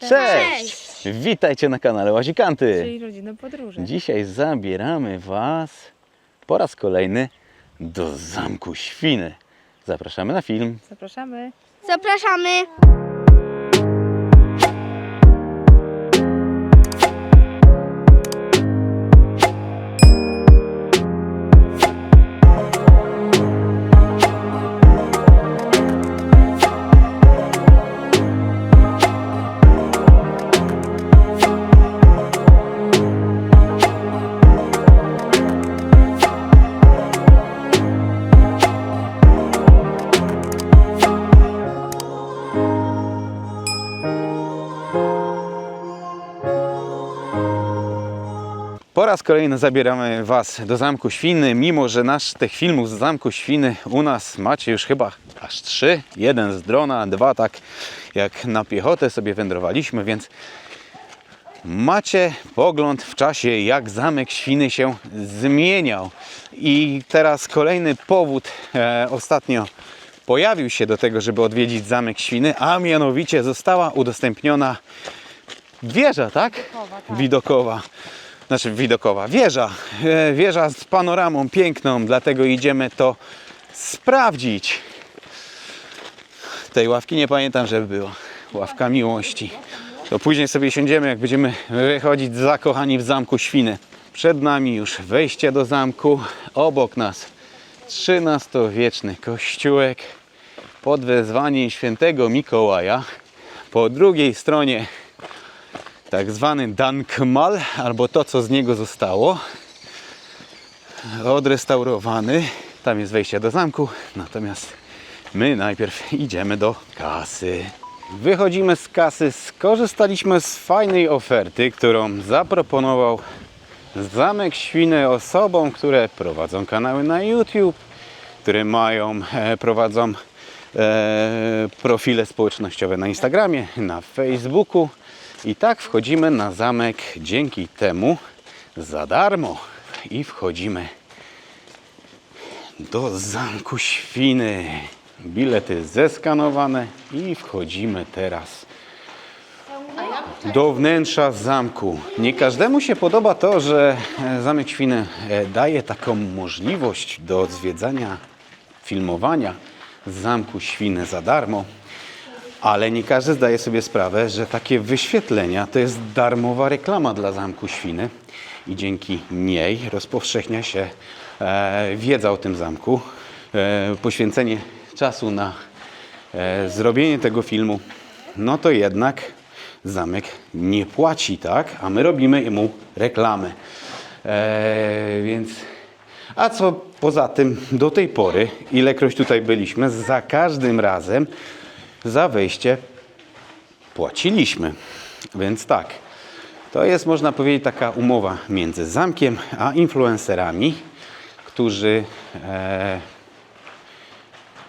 Cześć! Witajcie na kanale Łazikanty. Czyli rodzinne podróże. Dzisiaj zabieramy Was po raz kolejny do Zamku Świny. Zapraszamy na film. Zapraszamy. Zapraszamy. Po raz kolejny zabieramy Was do Zamku Świny, mimo że nasz tych filmów z Zamku Świny u nas macie już chyba aż trzy. Jeden z drona, dwa tak jak na piechotę sobie wędrowaliśmy, więc macie pogląd w czasie, jak Zamek Świny się zmieniał. I teraz kolejny powód e, ostatnio pojawił się do tego, żeby odwiedzić Zamek Świny, a mianowicie została udostępniona wieża, tak? Widokowa. Znaczy widokowa. Wieża. E, Wieża z panoramą piękną, dlatego idziemy to sprawdzić. Tej ławki nie pamiętam, żeby była. Ławka miłości. To później sobie siądziemy, jak będziemy wychodzić zakochani w zamku Świny. Przed nami już wejście do zamku. Obok nas XIII-wieczny kościółek pod wezwaniem świętego Mikołaja. Po drugiej stronie tak zwany Dankmal, albo to, co z niego zostało. Odrestaurowany. Tam jest wejście do zamku, natomiast my najpierw idziemy do kasy. Wychodzimy z kasy, skorzystaliśmy z fajnej oferty, którą zaproponował Zamek Świny osobom, które prowadzą kanały na YouTube, które mają, e, prowadzą e, profile społecznościowe na Instagramie, na Facebooku. I tak wchodzimy na zamek dzięki temu za darmo. I wchodzimy do Zamku Świny. Bilety zeskanowane i wchodzimy teraz do wnętrza zamku. Nie każdemu się podoba to, że e, Zamek Świny e, daje taką możliwość do zwiedzania, filmowania Zamku Świny za darmo. Ale nie każdy zdaje sobie sprawę, że takie wyświetlenia to jest darmowa reklama dla Zamku Świny i dzięki niej rozpowszechnia się e, wiedza o tym zamku. E, poświęcenie czasu na e, zrobienie tego filmu, no to jednak zamek nie płaci, tak? A my robimy mu reklamę. E, więc a co poza tym do tej pory, ilekroć tutaj byliśmy, za każdym razem za wejście płaciliśmy. Więc tak, to jest można powiedzieć taka umowa między zamkiem a influencerami, którzy e,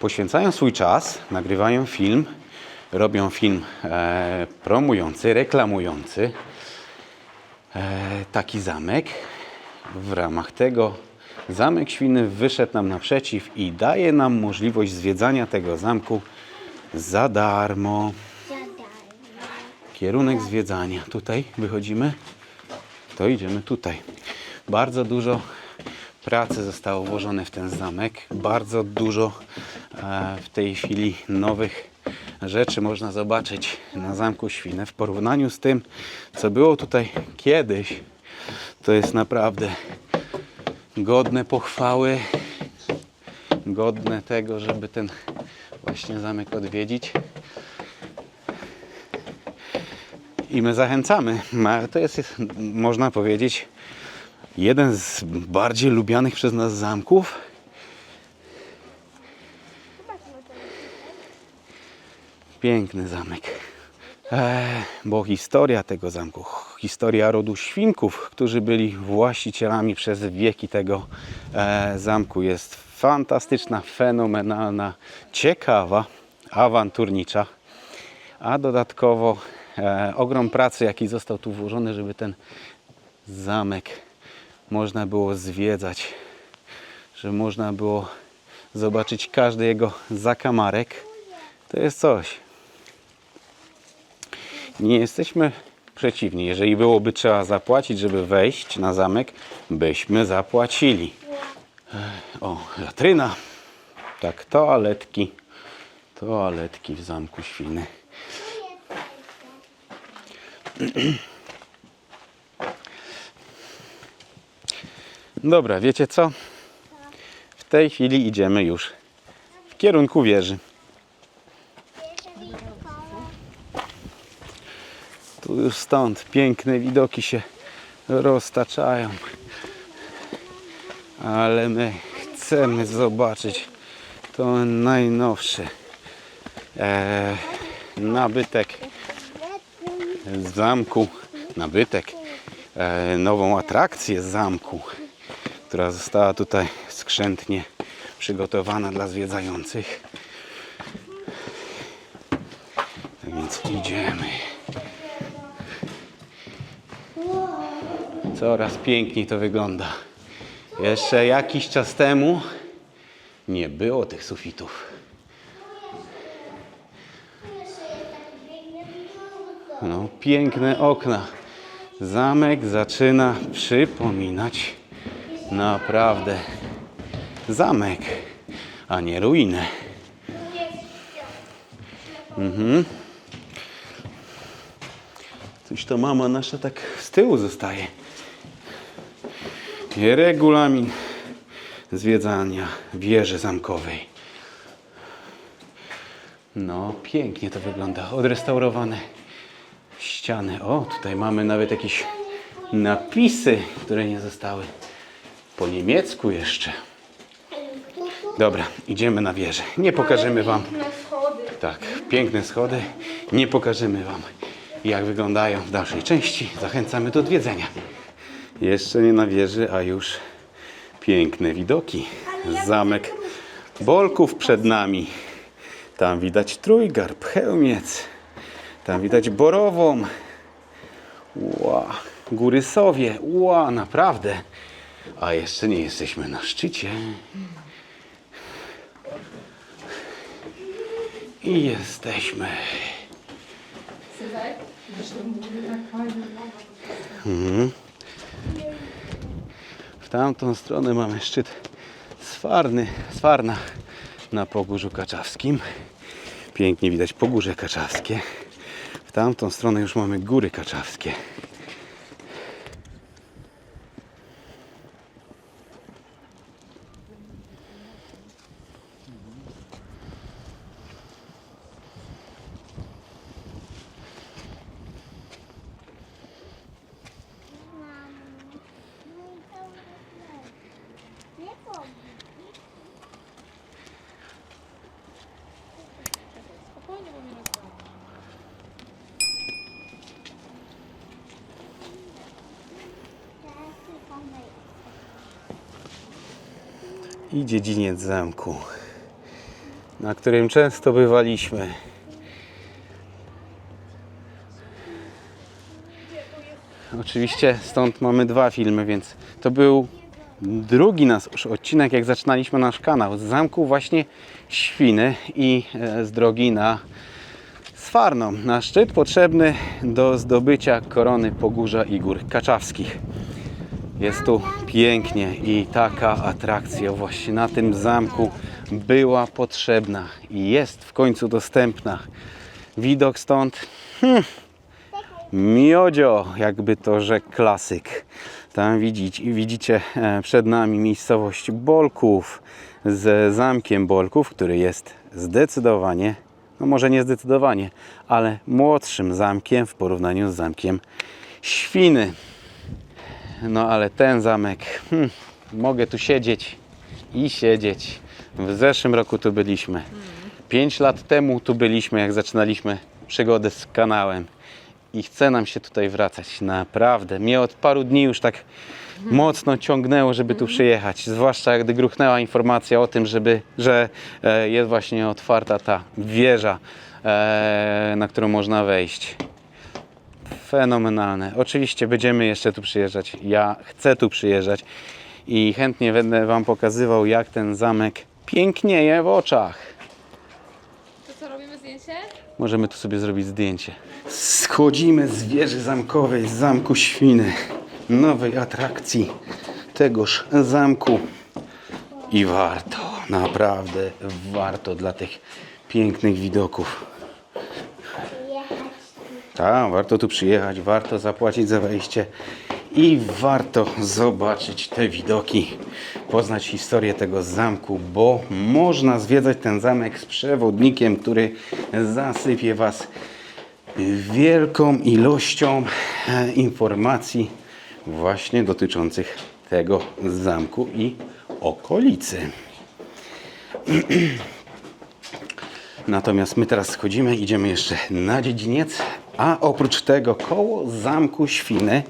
poświęcają swój czas, nagrywają film, robią film e, promujący, reklamujący e, taki zamek. W ramach tego Zamek Świny wyszedł nam naprzeciw i daje nam możliwość zwiedzania tego zamku za darmo. Kierunek zwiedzania. Tutaj wychodzimy, to idziemy tutaj. Bardzo dużo pracy zostało włożone w ten zamek. Bardzo dużo e, w tej chwili nowych rzeczy można zobaczyć na Zamku Świnę w porównaniu z tym, co było tutaj kiedyś. To jest naprawdę godne pochwały, godne tego, żeby ten właśnie zamek odwiedzić. I my zachęcamy. To jest, można powiedzieć, jeden z bardziej lubianych przez nas zamków. Piękny zamek. E, bo historia tego zamku, historia rodu świnków, którzy byli właścicielami przez wieki tego e, zamku jest fantastyczna, fenomenalna, ciekawa, awanturnicza, a dodatkowo e, ogrom pracy, jaki został tu włożony, żeby ten zamek można było zwiedzać, że można było zobaczyć każdy jego zakamarek. To jest coś. nie jesteśmy przeciwni. Jeżeli byłoby trzeba zapłacić, żeby wejść na zamek, byśmy zapłacili. O, latryna. Tak, toaletki. Toaletki w Zamku Świny. Dobra, wiecie co? W tej chwili idziemy już w kierunku wieży. Tu już stąd piękne widoki się roztaczają. Ale my chcemy zobaczyć to najnowszy e, nabytek zamku. Nabytek. E, nową atrakcję zamku, która została tutaj skrzętnie przygotowana dla zwiedzających. Tak więc idziemy. Coraz piękniej to wygląda. Jeszcze jakiś czas temu nie było tych sufitów. No, piękne okna. Zamek zaczyna przypominać naprawdę zamek, a nie ruinę. Mhm. Coś to mama nasza tak z tyłu zostaje. Regulamin zwiedzania wieży zamkowej. No, pięknie to wygląda. Odrestaurowane ściany. O, tutaj mamy nawet jakieś napisy, które nie zostały po niemiecku jeszcze. Dobra, idziemy na wieżę. Nie pokażemy Wam. Tak, piękne schody. Nie pokażemy Wam, jak wyglądają w dalszej części. Zachęcamy do odwiedzenia. Jeszcze nie na wieży, a już piękne widoki. Zamek Bolków przed nami. Tam widać Trójgarb, Chełmiec. Tam widać Borową. Ła, Góry Sowie. Ła, naprawdę. A jeszcze nie jesteśmy na szczycie. I jesteśmy. W tamtą stronę mamy szczyt Swarny, Swarna na Pogórzu Kaczawskim. Pięknie widać Pogórze Kaczawskie. W tamtą stronę już mamy Góry Kaczawskie. I dziedziniec zamku, na którym często bywaliśmy. Oczywiście stąd mamy dwa filmy, więc to był drugi nasz odcinek, jak zaczynaliśmy nasz kanał. Z zamku właśnie Świny i e, z drogi na Sfarną. Na szczyt potrzebny do zdobycia korony Pogórza i Gór Kaczawskich. Jest tu pięknie i taka atrakcja właśnie na tym zamku była potrzebna i jest w końcu dostępna. Widok stąd hmm, miodzio, jakby to rzekł klasyk. Tam widzicie, widzicie przed nami miejscowość Bolków z zamkiem Bolków, który jest zdecydowanie, no może nie zdecydowanie, ale młodszym zamkiem w porównaniu z zamkiem Świny. No ale ten zamek, hmm, mogę tu siedzieć i siedzieć. W zeszłym roku tu byliśmy. Pięć lat temu tu byliśmy, jak zaczynaliśmy przygodę z kanałem. I chce nam się tutaj wracać. Naprawdę. Mnie od paru dni już tak mocno ciągnęło, żeby tu przyjechać. Zwłaszcza gdy gruchnęła informacja o tym, żeby, że e, jest właśnie otwarta ta wieża, e, na którą można wejść. Fenomenalne. Oczywiście będziemy jeszcze tu przyjeżdżać. Ja chcę tu przyjeżdżać i chętnie będę Wam pokazywał, jak ten zamek pięknieje w oczach. To co, robimy zdjęcie? Możemy tu sobie zrobić zdjęcie. Schodzimy z wieży zamkowej, z zamku Świny, nowej atrakcji tegoż zamku. I warto, naprawdę warto dla tych pięknych widoków. Tak, warto tu przyjechać, warto zapłacić za wejście i warto zobaczyć te widoki, poznać historię tego zamku, bo można zwiedzać ten zamek z przewodnikiem, który zasypie Was wielką ilością e, informacji właśnie dotyczących tego zamku i okolicy. Natomiast my teraz schodzimy, idziemy jeszcze na dziedziniec, a oprócz tego koło Zamku Świny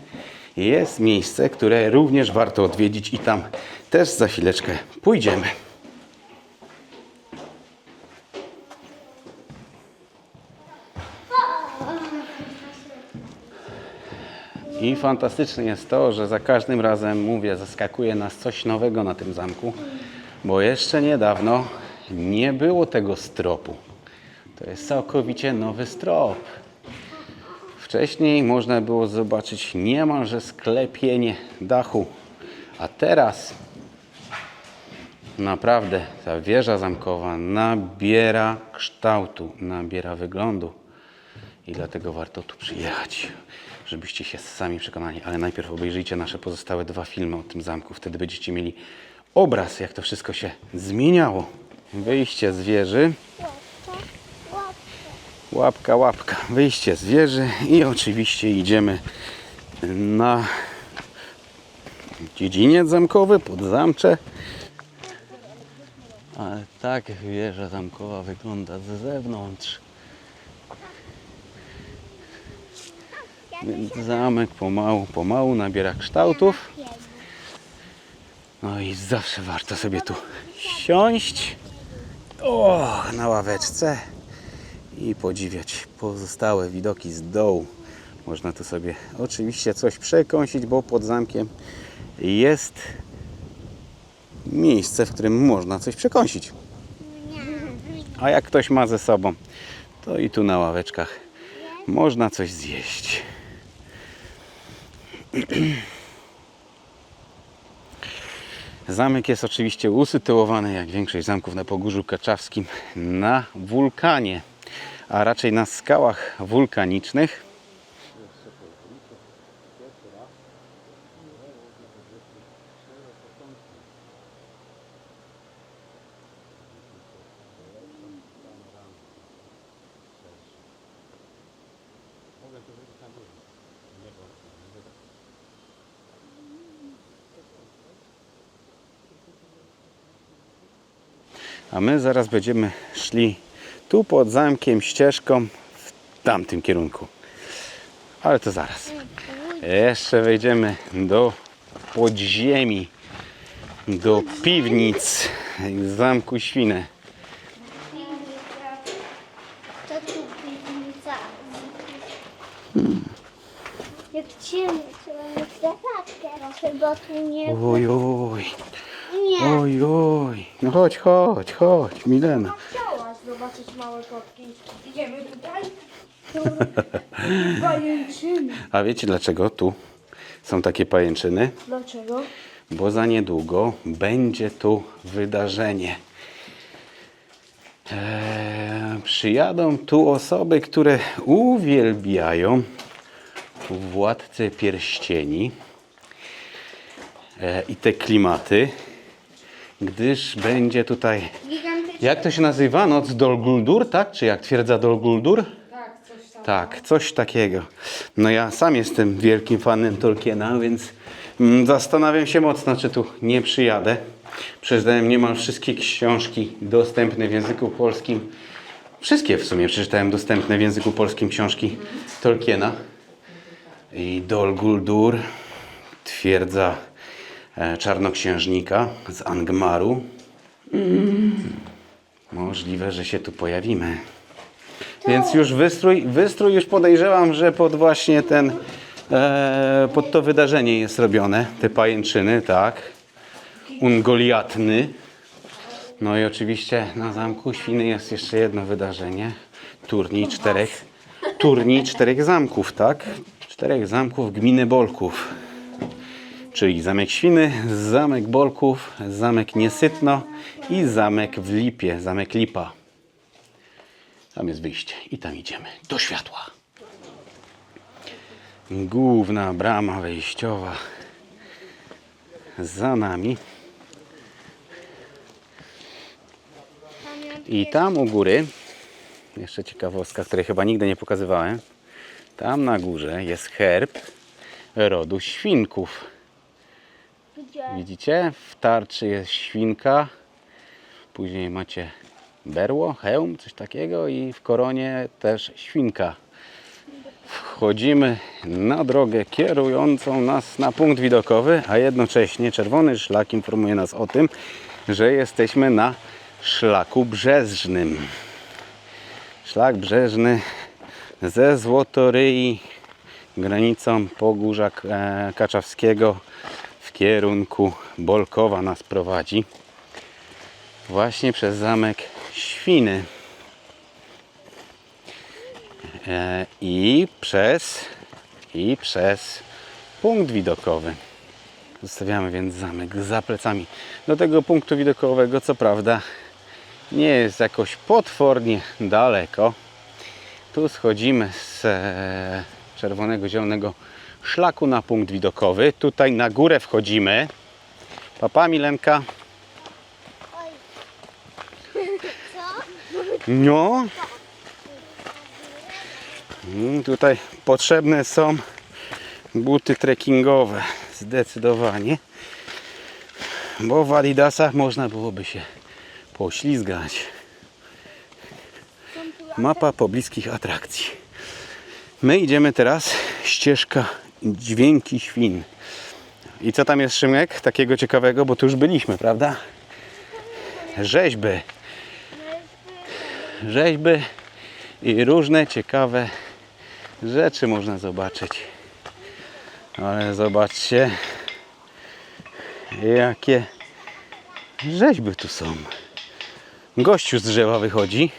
jest miejsce, które również warto odwiedzić i tam też za chwileczkę pójdziemy. I fantastyczne jest to, że za każdym razem mówię, zaskakuje nas coś nowego na tym zamku, bo jeszcze niedawno nie było tego stropu. To jest całkowicie nowy strop. Wcześniej można było zobaczyć niemalże sklepienie dachu, a teraz naprawdę ta wieża zamkowa nabiera kształtu, nabiera wyglądu. I dlatego warto tu przyjechać, żebyście się sami przekonali. Ale najpierw obejrzyjcie nasze pozostałe dwa filmy o tym zamku. Wtedy będziecie mieli obraz, jak to wszystko się zmieniało. Wyjście z wieży, łapka, łapka. Wyjście z wieży i oczywiście idziemy na dziedziniec zamkowy, pod zamcze. Ale tak wieża zamkowa wygląda z zewnątrz. Więc zamek pomału, pomału nabiera kształtów. No i zawsze warto sobie tu siąść. O, na ławeczce i podziwiać pozostałe widoki z dołu. Można tu sobie oczywiście coś przekąsić, bo pod zamkiem jest miejsce, w którym można coś przekąsić. A jak ktoś ma ze sobą, to i tu na ławeczkach można coś zjeść. Zamek jest oczywiście usytuowany, jak większość zamków na Pogórzu Kaczawskim, na wulkanie, a raczej na skałach wulkanicznych. A my zaraz będziemy szli tu pod zamkiem ścieżką w tamtym kierunku. Ale to zaraz. Jeszcze wejdziemy do podziemi, do piwnic zamku Świnę. To tu piwnica. Jak ciemno, trzeba mieć latarkę, chyba tu nie... Oj, oj, Nie. oj, oj. No chodź, chodź, chodź, Milena. Idziemy tutaj. Pajęczyny. A wiecie dlaczego tu są takie pajęczyny? Dlaczego? bo za niedługo będzie tu wydarzenie. Eee, przyjadą tu osoby, które uwielbiają władcę pierścieni e, i te klimaty, gdyż będzie tutaj. Jak to się nazywa? Noc Dol Guldur, tak? Czy jak twierdza Dol Guldur? Tak, coś tam. Tak, coś takiego. No ja sam jestem wielkim fanem Tolkiena, więc mm, zastanawiam się mocno, czy tu nie przyjadę. Przeczytałem niemal wszystkie książki dostępne w języku polskim. Wszystkie w sumie przeczytałem dostępne w języku polskim książki Tolkiena. I Dol Guldur, twierdza e, czarnoksiężnika z Angmaru. Mm. Możliwe, że się tu pojawimy. Więc już wystrój, wystrój już podejrzewam, że pod właśnie ten, e, pod to wydarzenie jest robione. Te pajęczyny, tak. Ungoliatny. No i oczywiście na Zamku Świny jest jeszcze jedno wydarzenie. Turniej czterech turniej czterech zamków, tak? Czterech zamków gminy Bolków. Czyli Zamek Świny, Zamek Bolków, Zamek Niesytno i Zamek w Lipie, Zamek Lipa. Tam jest wyjście i tam idziemy do światła. Główna brama wejściowa za nami. I tam u góry, jeszcze ciekawostka, której chyba nigdy nie pokazywałem, tam na górze jest herb rodu świnków. Widzicie? W tarczy jest świnka, później macie berło, hełm, coś takiego i w koronie też świnka. Wchodzimy na drogę kierującą nas na punkt widokowy, a jednocześnie czerwony szlak informuje nas o tym, że jesteśmy na szlaku brzeżnym. Szlak brzeżny ze Złotoryi granicą Pogórza e, Kaczawskiego w kierunku Bolkowa nas prowadzi. Właśnie przez zamek Świny. E, I przez i przez punkt widokowy. Zostawiamy więc zamek za plecami. Do tego punktu widokowego, co prawda, nie jest jakoś potwornie daleko. Tu schodzimy z e, czerwonego, zielonego szlaku na punkt widokowy. Tutaj na górę wchodzimy. Papa Milenka. No. Mm, Tutaj potrzebne są buty trekkingowe. Zdecydowanie. Bo w Adidasach można byłoby się poślizgać. Mapa pobliskich atrakcji. My idziemy teraz ścieżka dźwięki świn. I co tam jest Szymek takiego ciekawego, bo tu już byliśmy, prawda? Rzeźby. Rzeźby i różne ciekawe rzeczy można zobaczyć. Ale zobaczcie, jakie rzeźby tu są. Gościu z drzewa wychodzi.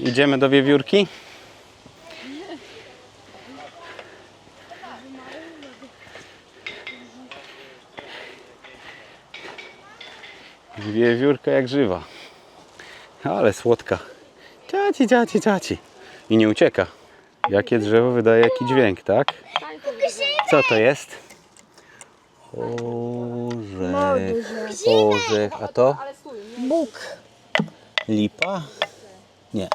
Idziemy do wiewiórki. Wiewiórka jak żywa. Ale słodka. Ciaci, ciaci, ciaci. I nie ucieka. Jakie drzewo wydaje jaki dźwięk, tak? Co to jest? Orzech. Orzech. A to? Bóg. Lipa? Nie.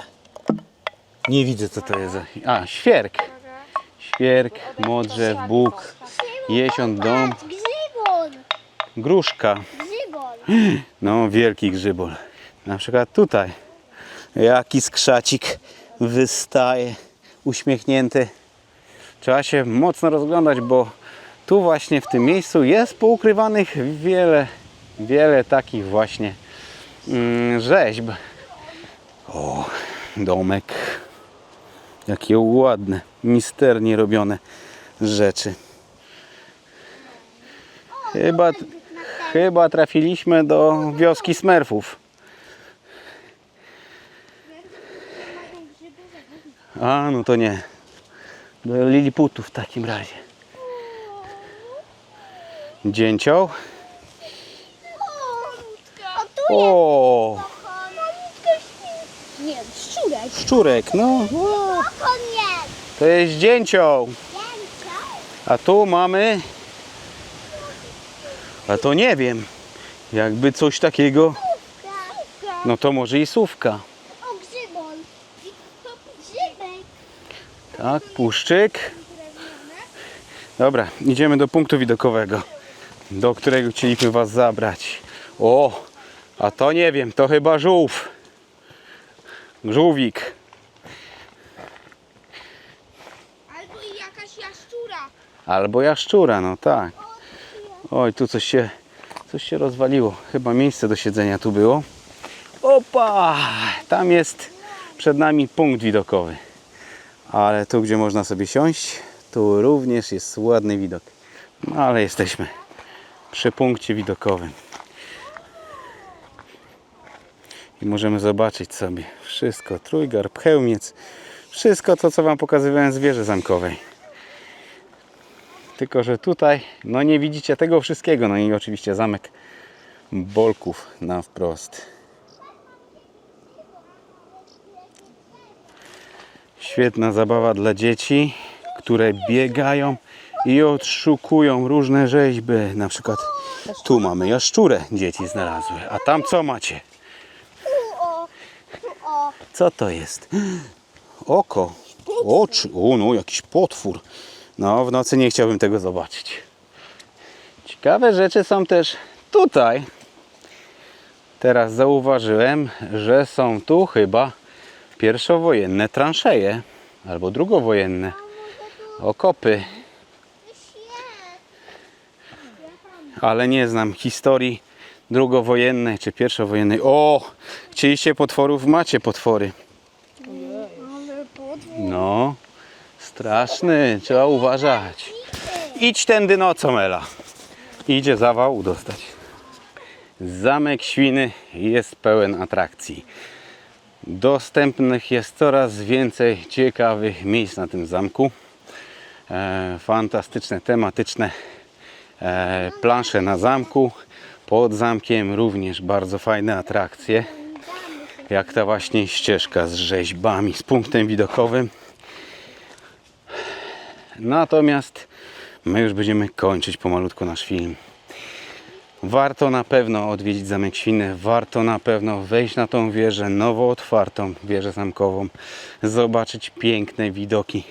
Nie widzę co to jest. A, świerk. Świerk, modrzew, bóg, jesion, Grzybon! gruszka. No, wielki grzybol. Na przykład tutaj. Jaki skrzacik wystaje, uśmiechnięty. Trzeba się mocno rozglądać, bo tu właśnie w tym miejscu jest poukrywanych wiele, wiele takich właśnie mm, rzeźb. O, domek. Jakie ładne, misternie robione rzeczy. Chyba, chyba trafiliśmy do wioski Smerfów. A, no to nie. Do Liliputu w takim razie. Dzięcioł. O, O, Nie, szczurek. szczurek, no. Jest. To jest dzięcioł. A tu mamy... A to nie wiem. Jakby coś takiego, no to może i sówka. O, grzybon. To grzybek. Tak, puszczyk. Dobra, idziemy do punktu widokowego, do którego chcieliśmy Was zabrać. O, a to nie wiem, to chyba żółw. Żółwik. Albo i jakaś jaszczura. Albo jaszczura, no tak. Oj, tu coś się, coś się rozwaliło. Chyba miejsce do siedzenia tu było. Opa! Tam jest przed nami punkt widokowy. Ale tu, gdzie można sobie siąść, tu również jest ładny widok. No ale jesteśmy przy punkcie widokowym. I możemy zobaczyć sobie wszystko. Trójgarb, Chełmiec. Wszystko to, co Wam pokazywałem z wieży zamkowej. Tylko, że tutaj no nie widzicie tego wszystkiego. No i oczywiście zamek Bolków na wprost. Świetna zabawa dla dzieci, które biegają i odszukują różne rzeźby. Na przykład tu mamy jaszczurę dzieci znalazły. A tam co macie? Co to jest? Oko. Oczy. O, no, jakiś potwór. No, w nocy nie chciałbym tego zobaczyć. Ciekawe rzeczy są też tutaj. Teraz zauważyłem, że są tu chyba pierwszowojenne transzeje albo drugowojenne okopy. Ale nie znam historii drugowojennej czy pierwszowojennej. O! Chcieliście potworów? Macie potwory. No, straszny, trzeba uważać. Idź tędy nocą, Ela. Idzie zawał dostać. Zamek Świny jest pełen atrakcji. Dostępnych jest coraz więcej ciekawych miejsc na tym zamku. E, fantastyczne, tematyczne e, plansze na zamku. Pod zamkiem również bardzo fajne atrakcje. Jak ta właśnie ścieżka z rzeźbami, z punktem widokowym. Natomiast my już będziemy kończyć pomalutko nasz film. Warto na pewno odwiedzić Zamek Świny, warto na pewno wejść na tą wieżę, nowo otwartą wieżę zamkową, zobaczyć piękne widoki,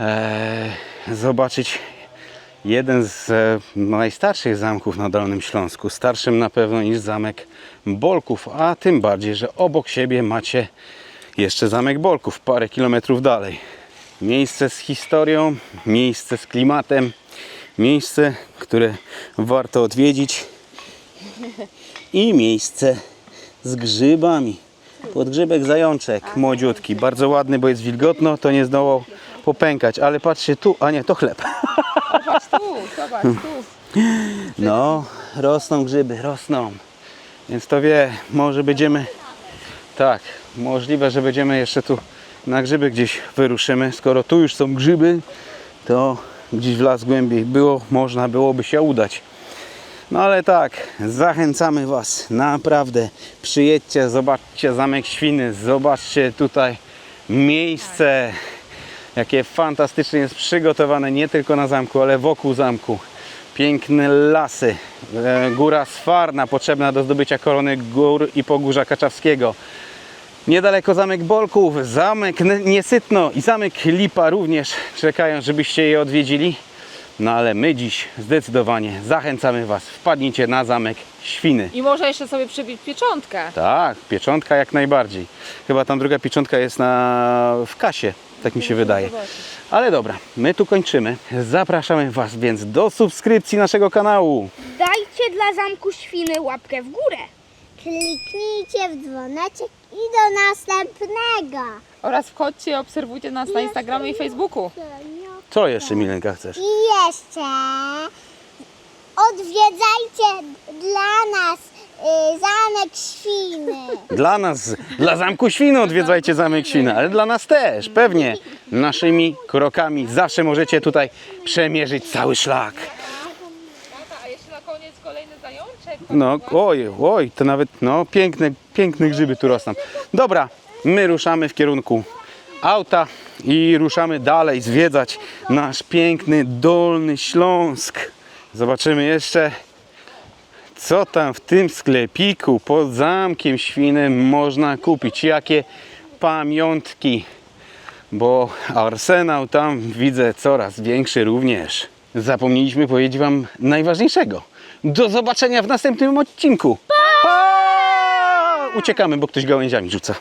eee, zobaczyć jeden z e, najstarszych zamków na Dolnym Śląsku, starszym na pewno niż zamek Bolków, a tym bardziej, że obok siebie macie jeszcze zamek Bolków, parę kilometrów dalej. Miejsce z historią, miejsce z klimatem, miejsce, które warto odwiedzić i miejsce z grzybami. Podgrzybek zajączek, młodziutki, bardzo ładny, bo jest wilgotno, to nie zdołał popękać, ale patrzcie tu, a nie, to chleb. Zobacz tu, zobacz tu. No, rosną grzyby, rosną. Więc to wie, może będziemy. Tak, możliwe, że będziemy jeszcze tu na grzyby gdzieś wyruszymy. Skoro tu już są grzyby, to gdzieś w las głębiej było, można byłoby się udać. No ale tak, zachęcamy Was, naprawdę. Przyjedźcie, zobaczcie Zamek Świny, zobaczcie tutaj miejsce, jakie fantastycznie jest przygotowane nie tylko na zamku, ale wokół zamku. Piękne lasy, e, góra Sfarna potrzebna do zdobycia korony gór i Pogórza Kaczawskiego. Niedaleko zamek Bolków, zamek Niesytno i zamek Lipa również czekają, żebyście je odwiedzili. No ale my dziś zdecydowanie zachęcamy Was, wpadnijcie na zamek Świny. I może jeszcze sobie przybić pieczątkę. Tak, pieczątka jak najbardziej. Chyba tam druga pieczątka jest na, w kasie, tak mi się wydaje. Ale dobra, my tu kończymy. Zapraszamy Was więc do subskrypcji naszego kanału. Dajcie dla zamku świny łapkę w górę. Kliknijcie w dzwoneczek i do następnego. Oraz wchodźcie i obserwujcie nas na Instagramie i Facebooku. Co jeszcze, Milenka, chcesz? I jeszcze odwiedzajcie dla nas y, zamek świny. Dla nas, dla Zamku Świny odwiedzajcie Zamek Świny, ale dla nas też, pewnie. Naszymi krokami zawsze możecie tutaj przemierzyć cały szlak. A jeszcze na koniec kolejny zajączek. No, oj, oj, to nawet, no, piękne, piękne grzyby tu rosną. Dobra, my ruszamy w kierunku auta i ruszamy dalej zwiedzać nasz piękny Dolny Śląsk. Zobaczymy jeszcze, co tam w tym sklepiku pod Zamkiem Świnym można kupić. Jakie pamiątki, bo arsenał tam widzę coraz większy również. Zapomnieliśmy powiedzieć Wam najważniejszego. Do zobaczenia w następnym odcinku. Pa! Uciekamy, bo ktoś gałęziami rzuca.